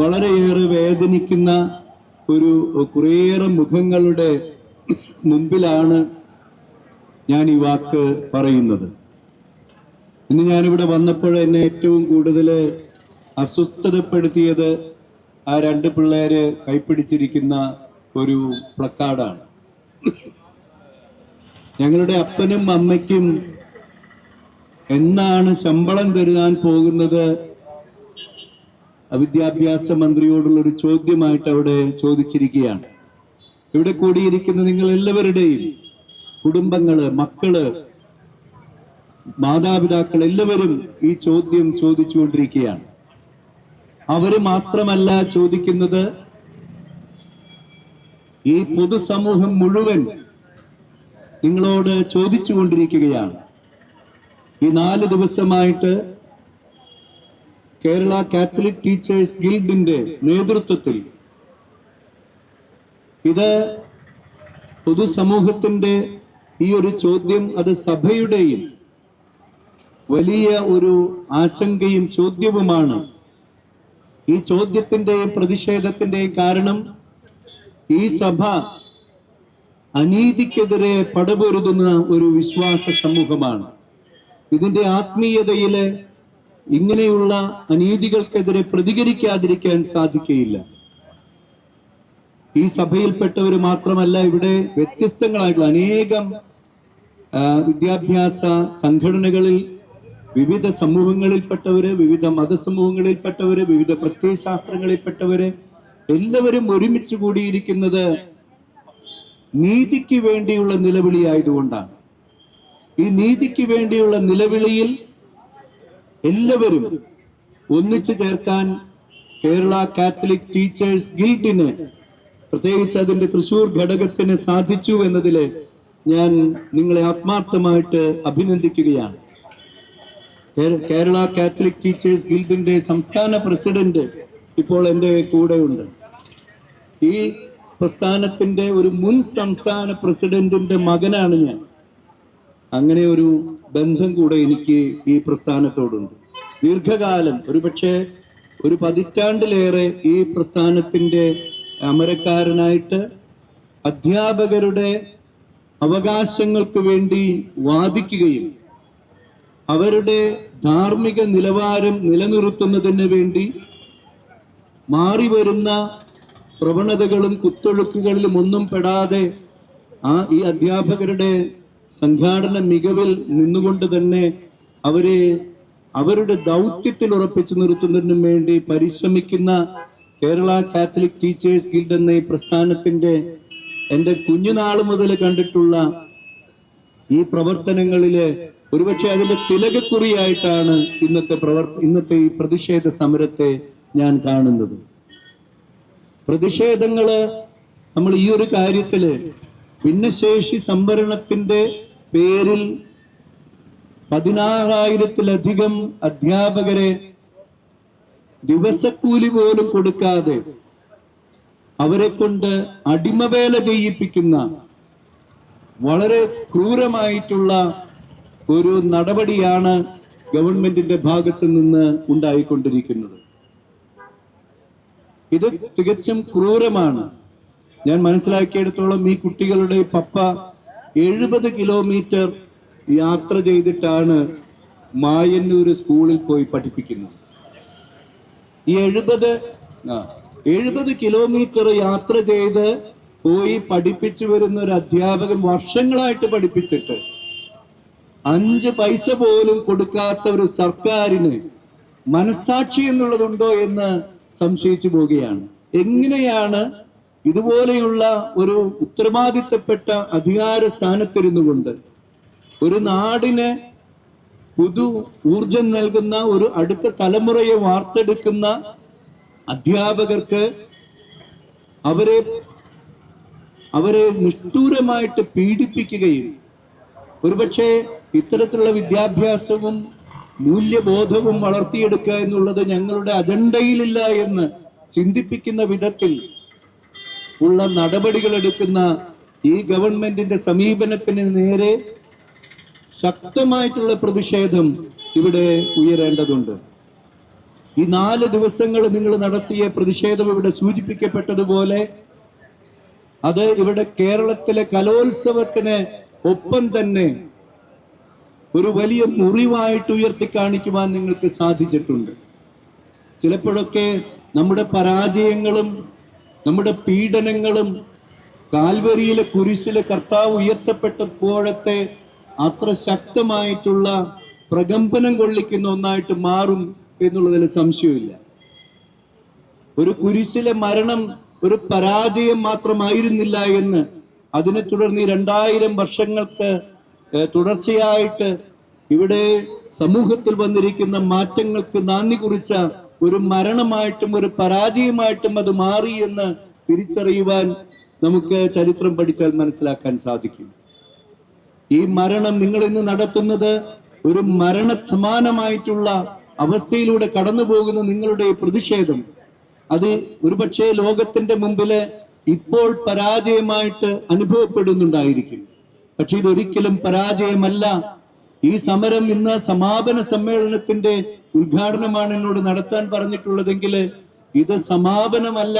വളരെയേറെ വേദനിക്കുന്ന ഒരു കുറേയേറെ മുഖങ്ങളുടെ മുമ്പിലാണ് ഞാൻ ഈ വാക്ക് പറയുന്നത്. ഇന്ന് ഞാനിവിടെ വന്നപ്പോൾ എന്നെ ഏറ്റവും കൂടുതൽ അസ്വസ്ഥതപ്പെടുത്തിയത് ആ രണ്ട് പിള്ളേര് കൈപ്പിടിച്ചിരിക്കുന്ന ഒരു പ്ലക്കാർഡാണ്. ഞങ്ങളുടെ അപ്പനും അമ്മയ്ക്കും എന്നാണ് ശമ്പളം കരുതാൻ പോകുന്നത് വിദ്യാഭ്യാസ മന്ത്രിയോടുള്ള ഒരു ചോദ്യമായിട്ട് അവിടെ ചോദിച്ചിരിക്കുകയാണ്. ഇവിടെ കൂടിയിരിക്കുന്ന നിങ്ങൾ എല്ലാവരുടെയും കുടുംബങ്ങൾ മക്കൾ മാതാപിതാക്കൾ എല്ലാവരും ഈ ചോദ്യം ചോദിച്ചുകൊണ്ടിരിക്കുകയാണ്. അവർ മാത്രമല്ല ചോദിക്കുന്നത് ഈ പൊതുസമൂഹം മുഴുവൻ നിങ്ങളോട് ചോദിച്ചുകൊണ്ടിരിക്കുകയാണ്. ഈ നാല് ദിവസമായിട്ട് കേരള കാത്തലിക് ടീച്ചേഴ്സ് ഗിൽഡിന്റെ നേതൃത്വത്തിൽ ഇത് പൊതുസമൂഹത്തിന്റെ ഈ ഒരു ചോദ്യം അത് സഭയുടെയും വലിയ ഒരു ആശങ്കയും ചോദ്യവുമാണ്. ഈ ചോദ്യത്തിന്റെയും പ്രതിഷേധത്തിന്റെയും കാരണം ഈ സഭ അനീതിക്കെതിരെ പടപൊരുതുന്ന ഒരു വിശ്വാസ സമൂഹമാണ്. ഇതിന്റെ ആത്മീയതയിൽ ഇങ്ങനെയുള്ള അനീതികൾക്കെതിരെ പ്രതികരിക്കാതിരിക്കാൻ സാധിക്കുകയില്ല ഈ സഭയിൽപ്പെട്ടവർ മാത്രമല്ല ഇവിടെ വ്യത്യസ്തങ്ങളായിട്ടുള്ള അനേകം വിദ്യാഭ്യാസ സംഘടനകളിൽ വിവിധ സമൂഹങ്ങളിൽപ്പെട്ടവര് വിവിധ മതസമൂഹങ്ങളിൽപ്പെട്ടവര് വിവിധ പ്രത്യയശാസ്ത്രങ്ങളിൽപ്പെട്ടവര് എല്ലാവരും ഒരുമിച്ച് കൂടിയിരിക്കുന്നത് നീതിക്ക് വേണ്ടിയുള്ള നിലവിളിയായതുകൊണ്ടാണ്. ഈ നീതിക്ക് വേണ്ടിയുള്ള നിലവിളിയിൽ എല്ലാവരും ഒന്നിച്ചു ചേർക്കാൻ കേരള കാത്തലിക് ടീച്ചേഴ്സ് ഗിൽഡിന് പ്രത്യേകിച്ച് അതിന്റെ തൃശൂർ ഘടകത്തിന് സാധിച്ചു എന്നതിൽ ഞാൻ നിങ്ങളെ ആത്മാർത്ഥമായിട്ട് അഭിനന്ദിക്കുകയാണ്. കേരള കാത്തലിക് ടീച്ചേഴ്സ് ഗിൽഡിന്റെ സംസ്ഥാന പ്രസിഡന്റ് ഇപ്പോൾ എന്റെ കൂടെയുണ്ട്. ഈ പ്രസ്ഥാനത്തിന്റെ ഒരു മുൻ സംസ്ഥാന പ്രസിഡന്റിന്റെ മകനാണ് ഞാൻ. അങ്ങനെ ഒരു ബന്ധം കൂടെ എനിക്ക് ഈ പ്രസ്ഥാനത്തോടുണ്ട്. ദീർഘകാലം ഒരുപക്ഷെ ഒരു പതിറ്റാണ്ടിലേറെ ഈ പ്രസ്ഥാനത്തിന്റെ അമരക്കാരനായിട്ട് അധ്യാപകരുടെ അവകാശങ്ങൾക്ക് വേണ്ടി വാദിക്കുകയും അവരുടെ ധാർമ്മിക നിലവാരം നിലനിർത്തുന്നതിന് വേണ്ടി മാറി വരുന്ന പ്രവണതകളും കുത്തൊഴുക്കുകളിലും ഒന്നും പെടാതെ ആ ഈ അധ്യാപകരുടെ സംഘാടന മികവിൽ നിന്നുകൊണ്ട് തന്നെ അവരെ അവരുടെ ദൗത്യത്തിൽ ഉറപ്പിച്ചു നിർത്തുന്നതിനു വേണ്ടി പരിശ്രമിക്കുന്ന കേരള കാത്തലിക് ടീച്ചേഴ്സ് ഗിൽഡ് എന്ന ഈ പ്രസ്ഥാനത്തിന്റെ എന്റെ കുഞ്ഞുനാൾ മുതൽ കണ്ടിട്ടുള്ള ഈ പ്രവർത്തനങ്ങളിൽ ഒരുപക്ഷെ അതിന്റെ തിലകക്കുറിയായിട്ടാണ് ഇന്നത്തെ പ്രവർത്ത ഇന്നത്തെ ഈ പ്രതിഷേധ സമരത്തെ ഞാൻ കാണുന്നത്. പ്രതിഷേധങ്ങൾ നമ്മൾ ഈ ഒരു കാര്യത്തിൽ ഭിന്നശേഷി സംവരണത്തിന്റെ പേരിൽ പതിനാറായിരത്തിലധികം അധ്യാപകരെ ദിവസക്കൂലി പോലും കൊടുക്കാതെ അവരെ കൊണ്ട് അടിമവേല ചെയ്യിപ്പിക്കുന്ന വളരെ ക്രൂരമായിട്ടുള്ള ഒരു നടപടിയാണ് ഗവൺമെന്റിന്റെ ഭാഗത്ത് നിന്ന് ഉണ്ടായിക്കൊണ്ടിരിക്കുന്നത്. ഇത് തികച്ചും ക്രൂരമാണ്. ഞാൻ മനസ്സിലാക്കിയെടുത്തോളം ഈ കുട്ടികളുടെ പപ്പ എഴുപത് കിലോമീറ്റർ യാത്ര ചെയ്തിട്ടാണ് മായന്നൂർ സ്കൂളിൽ പോയി പഠിപ്പിക്കുന്നത്. ഈ എഴുപത് എഴുപത് കിലോമീറ്റർ യാത്ര ചെയ്ത് പോയി പഠിപ്പിച്ചു വരുന്ന ഒരു അധ്യാപകൻ വർഷങ്ങളായിട്ട് പഠിപ്പിച്ചിട്ട് അഞ്ച് പൈസ പോലും കൊടുക്കാത്ത ഒരു സർക്കാരിന് മനസാക്ഷി എന്നുള്ളതുണ്ടോ എന്ന് സംശയിച്ചു പോവുകയാണ്. എങ്ങനെയാണ് ഇതുപോലെയുള്ള ഒരു ഉത്തരവാദിത്തപ്പെട്ട അധികാര സ്ഥാനത്തിരുന്നു കൊണ്ട് ഒരു നാടിന് പുതു ഊർജം നൽകുന്ന ഒരു അടുത്ത തലമുറയെ വാർത്തെടുക്കുന്ന അധ്യാപകർക്ക് അവരെ അവരെ നിഷ്ഠൂരമായിട്ട് പീഡിപ്പിക്കുകയും ഒരുപക്ഷെ ഇത്തരത്തിലുള്ള വിദ്യാഭ്യാസവും മൂല്യബോധവും വളർത്തിയെടുക്കുക എന്നുള്ളത് ഞങ്ങളുടെ അജണ്ടയിലില്ല എന്ന് ചിന്തിപ്പിക്കുന്ന വിധത്തിൽ ഉള്ള നടപടികൾ എടുക്കുന്ന ഈ ഗവൺമെന്റിന്റെ സമീപനത്തിന് നേരെ ശക്തമായിട്ടുള്ള പ്രതിഷേധം ഇവിടെ ഉയരേണ്ടതുണ്ട്. ഈ നാല് ദിവസങ്ങൾ നിങ്ങൾ നടത്തിയ പ്രതിഷേധം ഇവിടെ സൂചിപ്പിക്കപ്പെട്ടതുപോലെ അത് ഇവിടെ കേരളത്തിലെ കലോത്സവത്തിന് ഒപ്പം തന്നെ ഒരു വലിയ മുറിവായിട്ട് ഉയർത്തി കാണിക്കുവാൻ നിങ്ങൾക്ക് സാധിച്ചിട്ടുണ്ട്. ചിലപ്പോഴൊക്കെ നമ്മുടെ പരാജയങ്ങളും നമ്മുടെ പീഡനങ്ങളും കാൽവരിയിലെ കുരിശിലെ കർത്താവ് ഉയർത്തപ്പെട്ടപ്പോഴത്തെ അത്ര ശക്തമായിട്ടുള്ള പ്രകമ്പനം കൊള്ളിക്കുന്ന ഒന്നായിട്ട് മാറും എന്നുള്ളതിൽ സംശയമില്ല. ഒരു കുരിശിലെ മരണം ഒരു പരാജയം മാത്രമായിരുന്നില്ല എന്ന് അതിനെ തുടർന്ന് രണ്ടായിരം വർഷങ്ങൾക്ക് തുടർച്ചയായിട്ട് ഇവിടെ സമൂഹത്തിൽ വന്നിരിക്കുന്ന മാറ്റങ്ങൾക്ക് നാന്ദി കുറിച്ച ഒരു മരണമായിട്ടും ഒരു പരാജയമായിട്ടും അത് മാറി എന്ന് തിരിച്ചറിയുവാൻ നമുക്ക് ചരിത്രം പഠിച്ചാൽ മനസ്സിലാക്കാൻ സാധിക്കും. ഈ മരണം നിങ്ങൾ ഇന്ന് നടത്തുന്നത് ഒരു മരണ സമാനമായിട്ടുള്ള അവസ്ഥയിലൂടെ കടന്നു പോകുന്ന നിങ്ങളുടെ പ്രതിഷേധം. അത് ഒരുപക്ഷെ ലോകത്തിന്റെ മുമ്പിൽ ഇപ്പോൾ പരാജയമായിട്ട് അനുഭവപ്പെടുന്നുണ്ടായിരിക്കും. പക്ഷെ ഇതൊരിക്കലും പരാജയമല്ല. ഈ സമരം ഇന്ന് സമാപന സമ്മേളനത്തിന്റെ ഉദ്ഘാടനമാണ് എന്നോട് നടത്താൻ പറഞ്ഞിട്ടുള്ളതെങ്കിൽ ഇത് സമാപനമല്ല.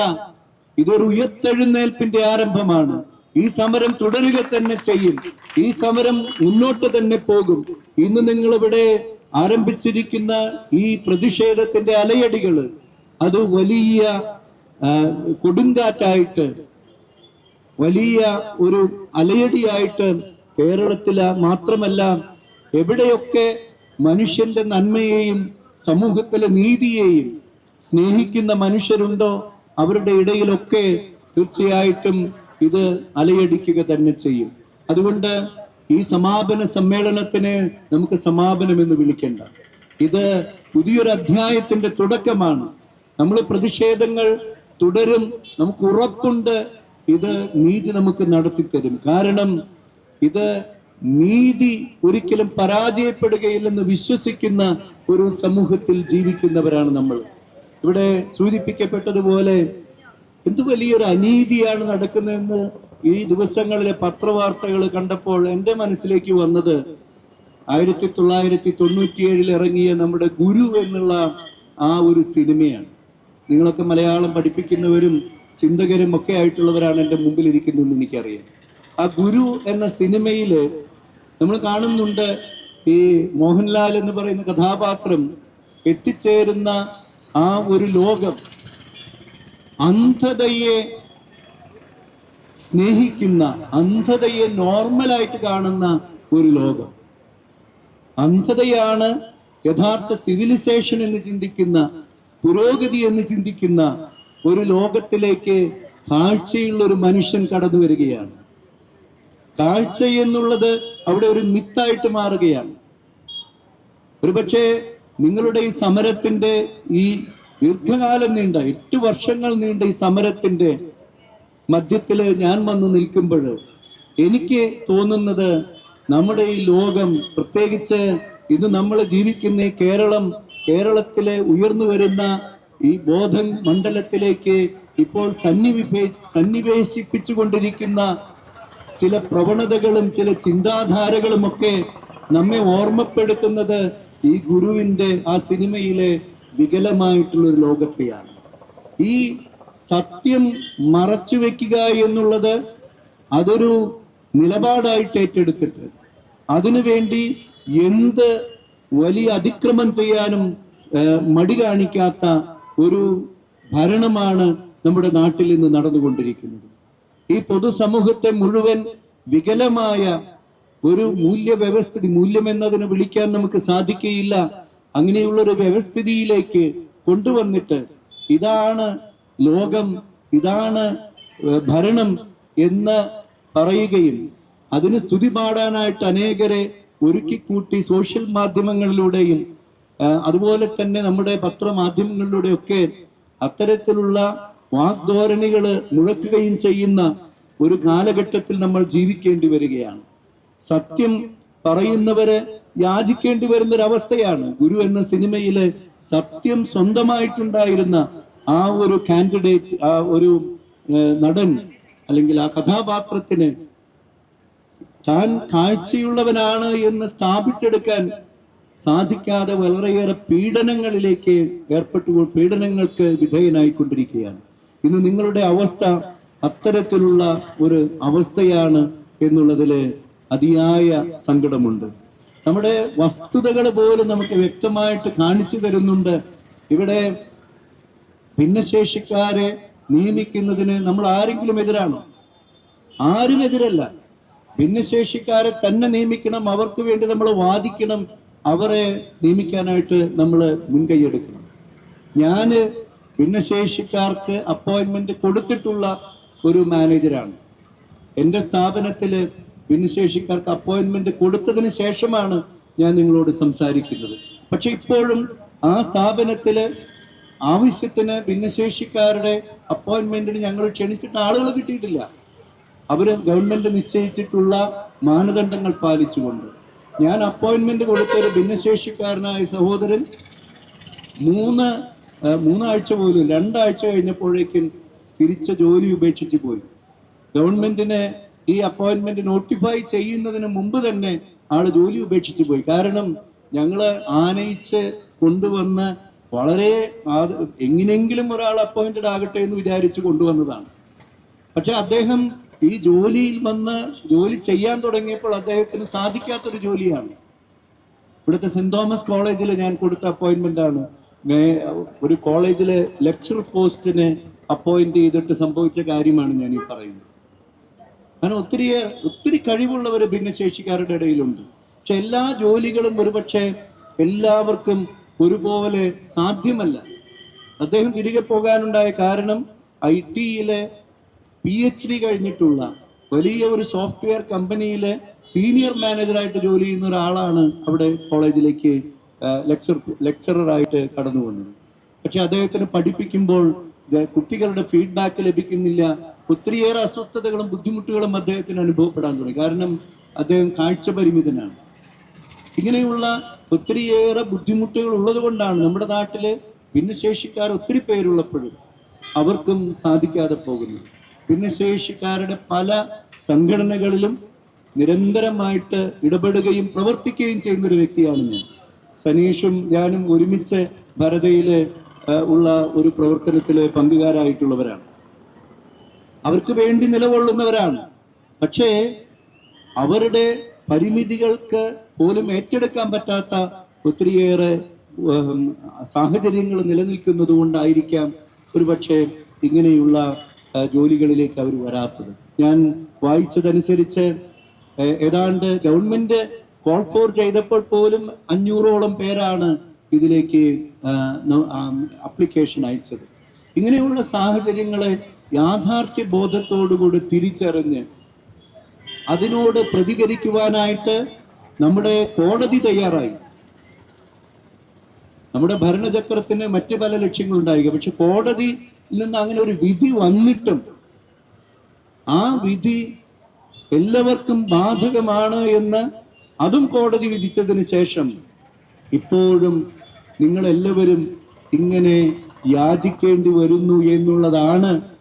ഇതൊരു ഉയർത്തെഴുന്നേൽപ്പിന്റെ ആരംഭമാണ്. ഈ സമരം തുടരുക തന്നെ ചെയ്യും. ഈ സമരം മുന്നോട്ട് തന്നെ പോകും. ഇന്ന് നിങ്ങൾ ഇവിടെ ആരംഭിച്ചിരിക്കുന്ന ഈ പ്രതിഷേധത്തിന്റെ അലയടികൾ അത് വലിയ കൊടുങ്കാറ്റായിട്ട് വലിയ ഒരു അലയടിയായിട്ട് കേരളത്തില മാത്രമല്ല എവിടെയൊക്കെ മനുഷ്യന്റെ നന്മയെയും സമൂഹത്തിലെ നീതിയെയും സ്നേഹിക്കുന്ന മനുഷ്യരുണ്ടോ അവരുടെ ഇടയിലൊക്കെ തീർച്ചയായിട്ടും ഇത് അലയടിക്കുക തന്നെ ചെയ്യും. അതുകൊണ്ട് ഈ സമാപന സമ്മേളനത്തിന് നമുക്ക് സമാപനം എന്ന് വിളിക്കേണ്ട. ഇത് പുതിയൊരു അധ്യായത്തിന്റെ തുടക്കമാണ്. നമ്മൾ പ്രതിഷേധങ്ങൾ തുടരും നമുക്ക് ഉറപ്പുണ്ട്. ഇത് നീതി നമുക്ക് നടത്തിത്തരും. കാരണം ഇത് നീതി ഒരിക്കലും പരാജയപ്പെടുകയില്ലെന്ന് വിശ്വസിക്കുന്ന ഒരു സമൂഹത്തിൽ ജീവിക്കുന്നവരാണ് നമ്മൾ. ഇവിടെ സൂചിപ്പിക്കപ്പെട്ടതുപോലെ എന്ത് വലിയൊരു അനീതിയാണ് നടക്കുന്നതെന്ന് ഈ ദിവസങ്ങളിലെ പത്രവാർത്തകൾ കണ്ടപ്പോൾ എന്റെ മനസ്സിലേക്ക് വന്നത് ആയിരത്തി തൊള്ളായിരത്തി തൊണ്ണൂറ്റിയേഴിൽ ഇറങ്ങിയ നമ്മുടെ ഗുരു എന്നുള്ള ആ ഒരു സിനിമയാണ്. നിങ്ങളൊക്കെ മലയാളം പഠിപ്പിക്കുന്നവരും ചിന്തകരും ഒക്കെ ആയിട്ടുള്ളവരാണ് എന്റെ മുമ്പിൽ ഇരിക്കുന്നതെന്ന് എനിക്കറിയാം. ആ ഗുരു എന്ന സിനിമയിൽ നമ്മൾ കാണുന്നുണ്ട് ഈ മോഹൻലാൽ എന്ന് പറയുന്ന കഥാപാത്രം എത്തിച്ചേരുന്ന ആ ഒരു ലോകം അന്ധതയെ സ്നേഹിക്കുന്ന അന്ധതയെ നോർമലായിട്ട് കാണുന്ന ഒരു ലോകം. അന്ധതയാണ് യഥാർത്ഥ സിവിലൈസേഷൻ എന്ന് ചിന്തിക്കുന്ന പുരോഗതി എന്ന് ചിന്തിക്കുന്ന ഒരു ലോകത്തിലേക്ക് കാഴ്ചയുള്ള ഒരു മനുഷ്യൻ കടന്നു വരികയാണ്. കാഴ്ച എന്നുള്ളത് അവിടെ ഒരു മിത്തായിട്ട് മാറുകയാണ്. ഒരുപക്ഷെ നിങ്ങളുടെ ഈ സമരത്തിന്റെ ഈ ദീർഘകാലം നീണ്ട എട്ട് വർഷങ്ങൾ നീണ്ട ഈ സമരത്തിന്റെ മധ്യത്തിൽ ഞാൻ വന്ന് നിൽക്കുമ്പോൾ എനിക്ക് തോന്നുന്നത് നമ്മുടെ ഈ ലോകം പ്രത്യേകിച്ച് ഇന്ന് നമ്മൾ ജീവിക്കുന്ന കേരളം കേരളത്തിലെ ഉയർന്നു വരുന്ന ഈ ബോധ മണ്ഡലത്തിലേക്ക് ഇപ്പോൾ സന്നിവിഭേ സന്നിവേശിപ്പിച്ചുകൊണ്ടിരിക്കുന്ന ചില പ്രവണതകളും ചില ചിന്താധാരകളും ഒക്കെ നമ്മെ ഓർമ്മപ്പെടുത്തുന്നത് ഈ ഗുരുവിന്റെ ആ സിനിമയിലെ വികലമായിട്ടുള്ള ഒരു ലോകത്തെയാണ്. ഈ സത്യം മറച്ചു വെക്കുക എന്നുള്ളത് അതൊരു നിലപാടായിട്ട് ഏറ്റെടുത്തിട്ട് അതിനുവേണ്ടി എന്ത് വലിയ അതിക്രമം ചെയ്യാനും മടി കാണിക്കാത്ത ഒരു ഭരണമാണ് നമ്മുടെ നാട്ടിൽ ഇന്ന് നടന്നുകൊണ്ടിരിക്കുന്നത്. ഈ പൊതുസമൂഹത്തെ മുഴുവൻ വികലമായ ഒരു മൂല്യവ്യവസ്ഥിതി മൂല്യം എന്നതിനെ വിളിക്കാൻ നമുക്ക് സാധിക്കുകയില്ല. അങ്ങനെയുള്ള ഒരു വ്യവസ്ഥിതിയിലേക്ക് കൊണ്ടുവന്നിട്ട് ഇതാണ് ലോകം ഇതാണ് ഭരണം എന്ന് പറയുകയും അതിന് സ്തുതി പാടാനായിട്ട് അനേകരെ ഒരുക്കിക്കൂട്ടി സോഷ്യൽ മാധ്യമങ്ങളിലൂടെയും അതുപോലെ തന്നെ നമ്മുടെ പത്രമാധ്യമങ്ങളിലൂടെയൊക്കെ അത്തരത്തിലുള്ള വാഗ്ധോരണികൾ മുഴക്കുകയും ചെയ്യുന്ന ഒരു കാലഘട്ടത്തിൽ നമ്മൾ ജീവിക്കേണ്ടി വരികയാണ്. സത്യം പറയുന്നവര് യാചിക്കേണ്ടി വരുന്ന ഒരു അവസ്ഥയാണ് ഗുരു എന്ന സിനിമയിലെ സത്യം സ്വന്തമായിട്ടുണ്ടായിരുന്ന ആ ഒരു കാൻഡിഡേറ്റ് ആ ഒരു നടൻ അല്ലെങ്കിൽ ആ കഥാപാത്രത്തിന് താൻ കാഴ്ചയുള്ളവനാണ് എന്ന് സ്ഥാപിച്ചെടുക്കാൻ സാധിക്കാതെ വളരെയേറെ പീഡനങ്ങളിലേക്ക് ഏർപ്പെട്ടു പീഡനങ്ങൾക്ക് വിധേയനായിക്കൊണ്ടിരിക്കുകയാണ്. ഇന്ന് നിങ്ങളുടെ അവസ്ഥ അത്തരത്തിലുള്ള ഒരു അവസ്ഥയാണ് എന്നുള്ളതിൽ അതിയായ സങ്കടമുണ്ട്. നമ്മുടെ വസ്തുതകൾ പോലും നമുക്ക് വ്യക്തമായിട്ട് കാണിച്ചു തരുന്നുണ്ട്. ഇവിടെ ഭിന്നശേഷിക്കാരെ നിയമിക്കുന്നതിന് നമ്മൾ ആരെങ്കിലും എതിരാണോ? ആരും എതിരല്ല. ഭിന്നശേഷിക്കാരെ തന്നെ നിയമിക്കണം അവർക്ക് വേണ്ടി നമ്മൾ വാദിക്കണം അവരെ നിയമിക്കാനായിട്ട് നമ്മൾ മുൻകൈയെടുക്കണം. ഞാൻ ഭിന്നശേഷിക്കാർക്ക് അപ്പോയിന്റ്മെന്റ് കൊടുത്തിട്ടുള്ള ഒരു മാനേജരാണ്. എന്റെ സ്ഥാപനത്തിൽ ഭിന്നശേഷിക്കാർക്ക് അപ്പോയിന്റ്മെന്റ് കൊടുത്തതിന് ശേഷമാണ് ഞാൻ നിങ്ങളോട് സംസാരിക്കുന്നത്. പക്ഷെ ഇപ്പോഴും ആ സ്ഥാപനത്തിൽ ആവശ്യത്തിന് ഭിന്നശേഷിക്കാരുടെ അപ്പോയിൻമെന്റിന് ഞങ്ങൾ ക്ഷണിച്ചിട്ട് ആളുകൾ കിട്ടിയിട്ടില്ല. അവർ ഗവൺമെന്റ് നിശ്ചയിച്ചിട്ടുള്ള മാനദണ്ഡങ്ങൾ പാലിച്ചുകൊണ്ട്. ഞാൻ അപ്പോയിന്റ്മെന്റ് കൊടുത്ത ഒരു ഭിന്നശേഷിക്കാരനായ സഹോദരൻ മൂന്ന് മൂന്നാഴ്ച പോലും രണ്ടാഴ്ച കഴിഞ്ഞപ്പോഴേക്കും തിരിച്ച ജോലി ഉപേക്ഷിച്ച് പോയി. ഗവൺമെന്റിന് ഈ അപ്പോയിന്റ്മെന്റ് നോട്ടിഫൈ ചെയ്യുന്നതിന് മുമ്പ് തന്നെ ആൾ ജോലി ഉപേക്ഷിച്ചു പോയി. കാരണം ഞങ്ങൾ ആനയിച്ച് കൊണ്ടുവന്ന് വളരെ എങ്ങനെയെങ്കിലും ഒരാൾ അപ്പോയിന്റഡ് ആകട്ടെ എന്ന് വിചാരിച്ച് കൊണ്ടുവന്നതാണ്. പക്ഷെ അദ്ദേഹം ഈ ജോലിയിൽ വന്ന് ജോലി ചെയ്യാൻ തുടങ്ങിയപ്പോൾ അദ്ദേഹത്തിന് സാധിക്കാത്തൊരു ജോലിയാണ്. ഇവിടുത്തെ സെന്റ് തോമസ് കോളേജിൽ ഞാൻ കൊടുത്ത അപ്പോയിന്റ്മെന്റ് ആണ്. ഒരു കോളേജിലെ ലെക്ചർ പോസ്റ്റിനെ അപ്പോയിന്റ് ചെയ്തിട്ട് സംഭവിച്ച കാര്യമാണ് ഞാൻ ഈ പറയുന്നത്. കാരണം ഒത്തിരി ഒത്തിരി കഴിവുള്ളവർ ഭിന്നശേഷിക്കാരുടെ ഇടയിലുണ്ട്. പക്ഷെ എല്ലാ ജോലികളും ഒരുപക്ഷെ എല്ലാവർക്കും ഒരുപോലെ സാധ്യമല്ല. അദ്ദേഹം തിരികെ പോകാനുണ്ടായ കാരണം ഐ ടിയിലെ പി എച്ച് ഡി കഴിഞ്ഞിട്ടുള്ള വലിയ ഒരു സോഫ്റ്റ്വെയർ കമ്പനിയിലെ സീനിയർ മാനേജറായിട്ട് ജോലി ചെയ്യുന്ന ഒരാളാണ് അവിടെ കോളേജിലേക്ക് ലെക്ചർ ലെക്ചററായിട്ട് കടന്നു വന്നത് പക്ഷെ അദ്ദേഹത്തിന് പഠിപ്പിക്കുമ്പോൾ കുട്ടികളുടെ ഫീഡ്ബാക്ക് ലഭിക്കുന്നില്ല. ഒത്തിരിയേറെ അസ്വസ്ഥതകളും ബുദ്ധിമുട്ടുകളും അദ്ദേഹത്തിന് അനുഭവപ്പെടാൻ തുടങ്ങി. കാരണം അദ്ദേഹം കാഴ്ച പരിമിതനാണ് ഇങ്ങനെയുള്ള ഒത്തിരിയേറെ ബുദ്ധിമുട്ടുകൾ ഉള്ളത് കൊണ്ടാണ് നമ്മുടെ നാട്ടിൽ ഭിന്നശേഷിക്കാർ ഒത്തിരി പേരുള്ളപ്പോഴും അവർക്കും സാധിക്കാതെ പോകുന്നത്. ഭിന്നശേഷിക്കാരുടെ പല സംഘടനകളിലും നിരന്തരമായിട്ട് ഇടപെടുകയും പ്രവർത്തിക്കുകയും ചെയ്യുന്ന ഒരു വ്യക്തിയാണ് ഞാൻ. സനീഷും ഞാനും ഒരുമിച്ച് ഭരതയിലെ ഉള്ള ഒരു പ്രവർത്തനത്തിൽ പങ്കുകാരായിട്ടുള്ളവരാണ്. അവർക്ക് വേണ്ടി നിലകൊള്ളുന്നവരാണ്. പക്ഷേ അവരുടെ പരിമിതികൾക്ക് പോലും ഏറ്റെടുക്കാൻ പറ്റാത്ത ഒത്തിരിയേറെ സാഹചര്യങ്ങൾ നിലനിൽക്കുന്നത് കൊണ്ടായിരിക്കാം ഒരുപക്ഷെ ഇങ്ങനെയുള്ള ജോലികളിലേക്ക് അവർ വരാത്തത്. ഞാൻ വായിച്ചതനുസരിച്ച് ഏതാണ്ട് ഗവൺമെന്റ് കോൾ ഫോർ ചെയ്തപ്പോൾ പോലും അഞ്ഞൂറോളം പേരാണ് ഇതിലേക്ക് അപ്ലിക്കേഷൻ അയച്ചത്. ഇങ്ങനെയുള്ള സാഹചര്യങ്ങളെ യാഥാർത്ഥ്യ ബോധത്തോടുകൂടി തിരിച്ചറിഞ്ഞ് അതിനോട് പ്രതികരിക്കുവാനായിട്ട് നമ്മുടെ കോടതി തയ്യാറായി. നമ്മുടെ ഭരണചക്രത്തിന് മറ്റ് പല ലക്ഷ്യങ്ങളുണ്ടായിരിക്കും. പക്ഷെ കോടതിയിൽ നിന്ന് അങ്ങനെ ഒരു വിധി വന്നിട്ടും ആ വിധി എല്ലാവർക്കും ബാധകമാണ് എന്ന് അതും കോടതി വിധിച്ചതിന് ശേഷം ഇപ്പോഴും നിങ്ങളെല്ലാവരും ഇങ്ങനെ യാചിക്കേണ്ടി വരുന്നു എന്നുള്ളതാണ്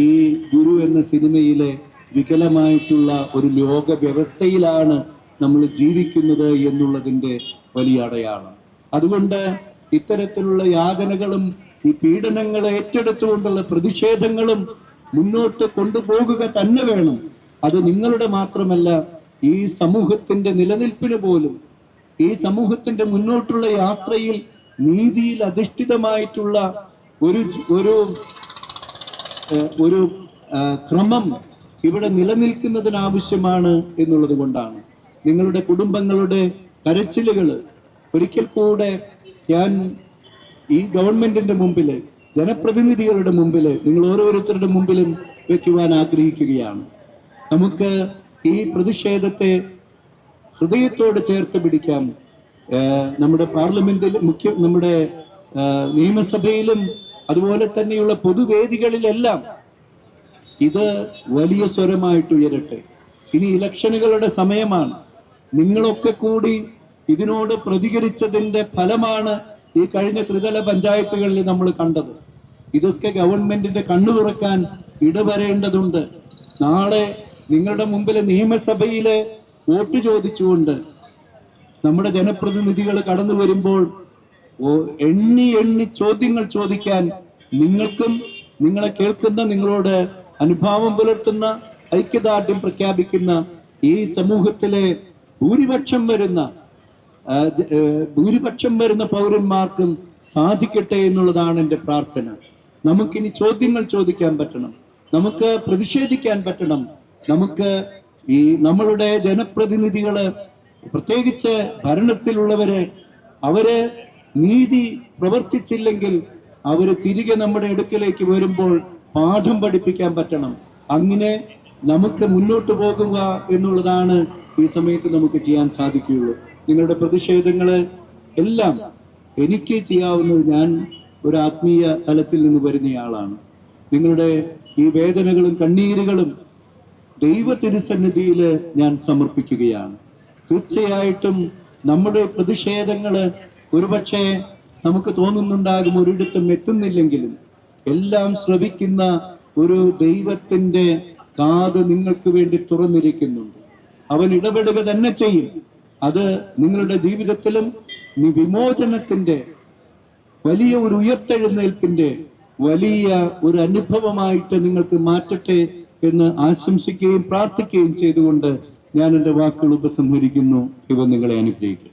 ഈ ഗുരു എന്ന സിനിമയിലെ വികലമായിട്ടുള്ള ഒരു ലോക വ്യവസ്ഥയിലാണ് നമ്മൾ ജീവിക്കുന്നത് എന്നുള്ളതിന്റെ വലിയ അടയാളം. അതുകൊണ്ട് ഇത്തരത്തിലുള്ള യാതനകളും ഈ പീഡനങ്ങളെ ഏറ്റെടുത്തുകൊണ്ടുള്ള പ്രതിഷേധങ്ങളും മുന്നോട്ട് കൊണ്ടുപോകുക തന്നെ വേണം. അത് നിങ്ങളുടെ മാത്രമല്ല ഈ സമൂഹത്തിന്റെ നിലനിൽപ്പിന് പോലും ഈ സമൂഹത്തിന്റെ മുന്നോട്ടുള്ള യാത്രയിൽ നീതിയിൽ അധിഷ്ഠിതമായിട്ടുള്ള ഒരു ഒരു ഒരു ക്രമം ഇവിടെ നിലനിൽക്കുന്നതിനാവശ്യമാണ് എന്നുള്ളത് കൊണ്ടാണ്. നിങ്ങളുടെ കുടുംബങ്ങളുടെ കരച്ചിലുകൾ ഒരിക്കൽ കൂടെ ഞാൻ ഈ ഗവൺമെന്റിന്റെ മുമ്പിൽ ജനപ്രതിനിധികളുടെ മുമ്പിൽ നിങ്ങൾ ഓരോരുത്തരുടെ മുമ്പിലും വയ്ക്കുവാൻ ആഗ്രഹിക്കുകയാണ്. നമുക്ക് ഈ പ്രതിഷേധത്തെ ഹൃദയത്തോട് ചേർത്ത് പിടിക്കാം. നമ്മുടെ പാർലമെന്റിൽ മുഖ്യ നമ്മുടെ നിയമസഭയിലും അതുപോലെ തന്നെയുള്ള പൊതുവേദികളിലെല്ലാം ഇത് വലിയ സ്വരമായിട്ട് ഉയരട്ടെ. ഇനി ഇലക്ഷനുകളുടെ സമയമാണ്. നിങ്ങളൊക്കെ കൂടി ഇതിനോട് പ്രതികരിച്ചതിന്റെ ഫലമാണ് ഈ കഴിഞ്ഞ ത്രിതല പഞ്ചായത്തുകളിൽ നമ്മൾ കണ്ടത്. ഇതൊക്കെ ഗവൺമെന്റിന്റെ കണ്ണു തുറക്കാൻ ഇടവരേണ്ടതുണ്ട്. നാളെ നിങ്ങളുടെ മുമ്പിൽ നിയമസഭയിലെ വോട്ട് ചോദിച്ചുകൊണ്ട് നമ്മുടെ ജനപ്രതിനിധികൾ കടന്നു വരുമ്പോൾ എണ്ണി എണ്ണി ചോദ്യങ്ങൾ ചോദിക്കാൻ നിങ്ങൾക്കും നിങ്ങളെ കേൾക്കുന്ന നിങ്ങളോട് അനുഭാവം പുലർത്തുന്ന ഐക്യദാർഢ്യം പ്രഖ്യാപിക്കുന്ന ഈ സമൂഹത്തിലെ ഭൂരിപക്ഷം വരുന്ന ഭൂരിപക്ഷം വരുന്ന പൗരന്മാർക്കും സാധിക്കട്ടെ എന്നുള്ളതാണ് എന്റെ പ്രാർത്ഥന. നമുക്കിനി ചോദ്യങ്ങൾ ചോദിക്കാൻ പറ്റണം. നമുക്ക് പ്രതിഷേധിക്കാൻ പറ്റണം. നമുക്ക് ഈ നമ്മളുടെ ജനപ്രതിനിധികൾ പ്രത്യേകിച്ച് ഭരണത്തിലുള്ളവര് അവർ നീതി പ്രവർത്തിച്ചില്ലെങ്കിൽ അവർ തിരികെ നമ്മുടെ അടുക്കലേക്ക് വരുമ്പോൾ പാഠം പഠിപ്പിക്കാൻ പറ്റണം. അങ്ങനെ നമുക്ക് മുന്നോട്ട് പോകുക എന്നുള്ളതാണ് ഈ സമയത്ത് നമുക്ക് ചെയ്യാൻ സാധിക്കുകയുള്ളൂ. നിങ്ങളുടെ പ്രതിഷേധങ്ങൾ എല്ലാം എനിക്ക് ചെയ്യാവുന്നത് ഞാൻ ഒരു ആത്മീയ തലത്തിൽ നിന്ന് വരുന്നയാളാണ്. നിങ്ങളുടെ ഈ വേദനകളും കണ്ണീരുകളും ദൈവ തിരുസന്നിധിയിൽ ഞാൻ സമർപ്പിക്കുകയാണ്. തീർച്ചയായിട്ടും നമ്മുടെ പ്രതിഷേധങ്ങൾ ഒരുപക്ഷെ നമുക്ക് തോന്നുന്നുണ്ടാകും ഒരിടത്തും എത്തുന്നില്ലെങ്കിലും എല്ലാം ശ്രവിക്കുന്ന ഒരു ദൈവത്തിന്റെ കാത് നിങ്ങൾക്ക് വേണ്ടി തുറന്നിരിക്കുന്നുണ്ട്. അവൻ ഇടപെടുക തന്നെ ചെയ്യും. അത് നിങ്ങളുടെ ജീവിതത്തിലും വിമോചനത്തിന്റെ വലിയ ഒരു ഉയർത്തെഴുന്നേൽപ്പിന്റെ വലിയ ഒരു അനുഭവമായിട്ട് നിങ്ങൾക്ക് മാറ്റട്ടെ എന്ന് ആശംസിക്കുകയും പ്രാർത്ഥിക്കുകയും ചെയ്തുകൊണ്ട് ഞാൻ എന്റെ വാക്കുകൾ ഉപസംഹരിക്കുന്നു. ഇവ നിങ്ങളെ അനുഗ്രഹിക്കട്ടെ.